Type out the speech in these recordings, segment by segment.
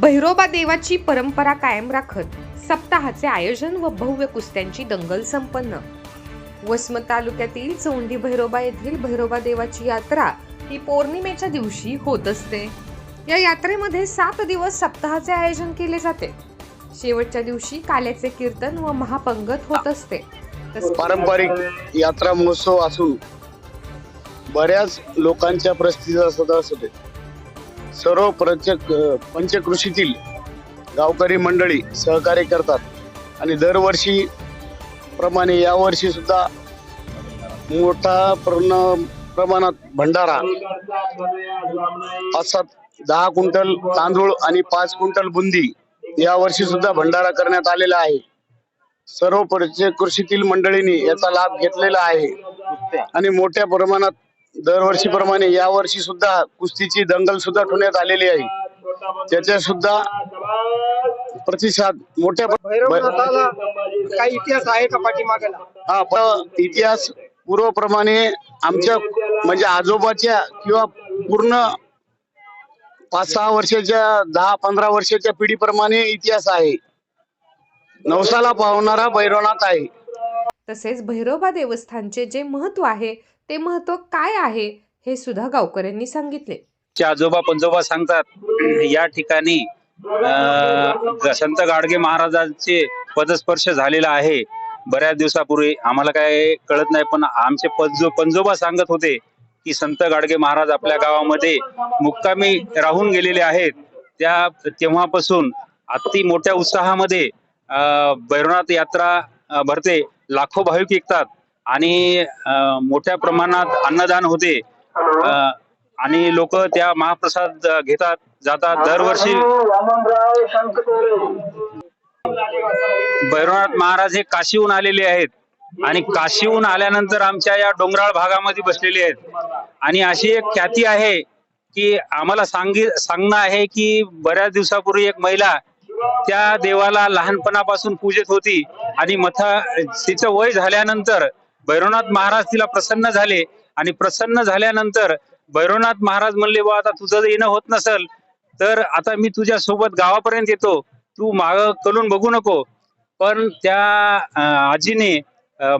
भैरोबा देवाची परंपरा कायम राखत सप्ताहाचे आयोजन व भव्य कुस्त्यांची दंगल संपन्न. वसमत तालुक्यातील चौंडी भैरोबा येथील भैरोबा देवाची यात्रा ही पौर्णिमेच्या दिवशी होत असते. या यात्रेमध्ये सात दिवस सप्ताहाचे आयोजन केले जाते. शेवटच्या दिवशी काल्याचे कीर्तन व महापंगत होत असते. पारंपरिक यात्रा महोत्सव असून बऱ्याच लोकांच्या प्रस्थितीचा सदस्य होते सर्व प्रत्येक पंचकृषीतील गावकरी मंडळी सहकार्य करतात. आणि दरवर्षी प्रमाणे यावर्षी सुद्धा मोठा पूर्ण प्रमाणात भंडारा पाच सात दहा क्विंटल तांदूळ आणि पाच क्विंटल बुंदी यावर्षी सुद्धा भंडारा करण्यात आलेला आहे. सर्व परिचय कृषीतील मंडळींनी याचा लाभ घेतलेला आहे. आणि मोठ्या प्रमाणात दरवर्षीप्रमाणे यावर्षी सुद्धा कुस्तीची दंगल सुद्धा ठेवण्यात आलेली आहे. त्याच्या सुद्धा प्रतिसाद मोठ्या काही इतिहास आहे का पाठीमागाला? हा इतिहास पूर्वप्रमाणे आमच्या म्हणजे आजोबाच्या किंवा पूर्ण पाच सहा वर्षाच्या दहा पंधरा वर्षाच्या पिढीप्रमाणे इतिहास आहे. नवसाला पावणारा भैरवनाथ आहे. तसेच भैरोबा देवस्थानचे जे महत्त्व आहे ते महत्त्व काय आहे हे सुद्धा गावकऱ्यांनी सांगितले. चे आजोबा पंजोबा सांगतात या ठिकाणी संत गाडगे महाराजांचे पदस्पर्श झालेला आहे. बऱ्याच दिवसापूर्वी आम्हाला काय कळत नाही पण आमचे पंजो पंजोबा सांगत होते की संत गाडगे महाराज आपल्या गावामध्ये मुक्कामी राहून गेलेले आहेत. त्या तेव्हापासून अति मोठ्या उत्साहामध्ये अं, भैरवनाथ यात्रा भरते. लाखो भाविक विकतात आणि मोठ्या प्रमाणात अन्नदान होते. आणि लोक त्या महाप्रसाद घेतात जातात. दरवर्षी भैरवनाथ महाराज हे काशीहून आलेले आहेत. आणि काशीहून आल्यानंतर आमच्या या डोंगराळ भागामध्ये बसलेले आहेत. आणि अशी एक ख्याती आहे की आम्हाला सांगी सांगणं आहे की बऱ्याच दिवसापूर्वी एक महिला त्या देवाला लहानपणापासून पूजेत होती. आणि मथा तिचं वय झाल्यानंतर भैरवनाथ महाराज तिला प्रसन्न झाले आणि प्रसन्न झाल्यानंतर भैरवनाथ महाराज म्हणले बा आता तुझं जर येणं होत नसल तर आता मी तुझ्या सोबत गावापर्यंत येतो. तू माग कलून बघू नको. पण त्या आजीने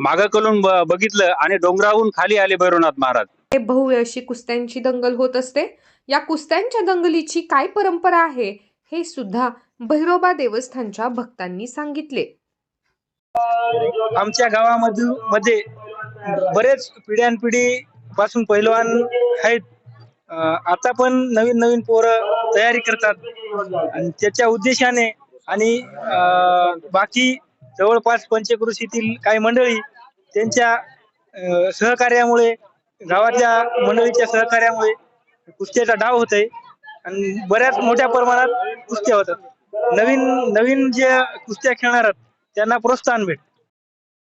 माग कलून बघितलं आणि डोंगराहून खाली आले भैरवनाथ महाराज. हे भव्य अशी कुस्त्यांची दंगल होत असते. या कुस्त्यांच्या दंगलीची काय परंपरा आहे हे सुद्धा भैरोबा देवस्थानच्या भक्तांनी सांगितले. आमच्या गावामध्ये मध्ये बरेच पिढ्यानपिढी पासून पहिलवान आहेत. आता पण नवीन नवीन पोरं तयारी करतात. आणि त्याच्या उद्देशाने आणि बाकी जवळपास पंचकृषीतील काही मंडळी त्यांच्या सहकार्यामुळे गावातल्या मंडळीच्या सहकार्यामुळे कुस्त्याचा डाव होत आहे आणि बऱ्याच मोठ्या प्रमाणात कुस्त्या होतात. नवीन नवीन जे कुस्त्या खेळणार आहेत त्यांना प्रोत्साहन भेट